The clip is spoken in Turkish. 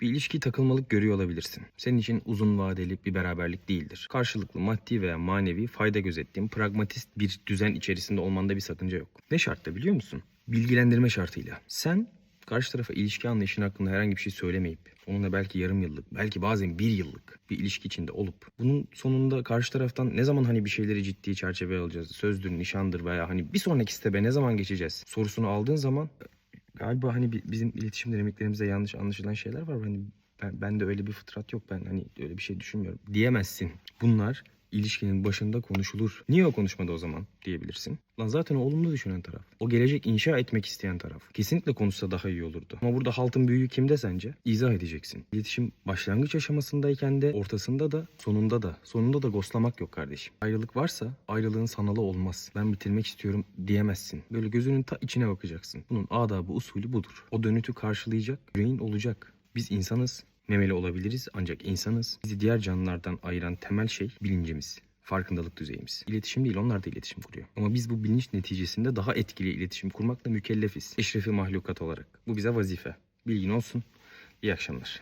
Bir ilişki takılmalık görüyor olabilirsin. Senin için uzun vadeli bir beraberlik değildir. Karşılıklı maddi veya manevi fayda gözettiğin pragmatist bir düzen içerisinde olmanda bir sakınca yok. Ne şartla biliyor musun? Bilgilendirme şartıyla. Sen karşı tarafa ilişki anlayışın hakkında herhangi bir şey söylemeyip onunla belki yarım yıllık, belki bazen bir yıllık bir ilişki içinde olup bunun sonunda karşı taraftan ne zaman hani bir şeyleri ciddi çerçeveye alacağız, sözdür, nişandır veya hani bir sonraki stebe ne zaman geçeceğiz sorusunu aldığın zaman galiba hani bi- bizim iletişim dinamiklerimizde yanlış anlaşılan şeyler var. Hani ben, ben de öyle bir fıtrat yok. Ben hani öyle bir şey düşünmüyorum. Diyemezsin. Bunlar ilişkinin başında konuşulur. Niye o konuşmadı o zaman diyebilirsin. Lan zaten o olumlu düşünen taraf. O gelecek inşa etmek isteyen taraf. Kesinlikle konuşsa daha iyi olurdu. Ama burada haltın büyüğü kimde sence? İzah edeceksin. İletişim başlangıç aşamasındayken de ortasında da sonunda da. Sonunda da ghostlamak yok kardeşim. Ayrılık varsa ayrılığın sanalı olmaz. Ben bitirmek istiyorum diyemezsin. Böyle gözünün ta içine bakacaksın. Bunun adabı usulü budur. O dönütü karşılayacak yüreğin olacak. Biz insanız. Memeli olabiliriz ancak insanız. Bizi diğer canlılardan ayıran temel şey bilincimiz. Farkındalık düzeyimiz. İletişim değil onlar da iletişim kuruyor. Ama biz bu bilinç neticesinde daha etkili iletişim kurmakla mükellefiz. Eşrefi mahlukat olarak. Bu bize vazife. Bilgin olsun. İyi akşamlar.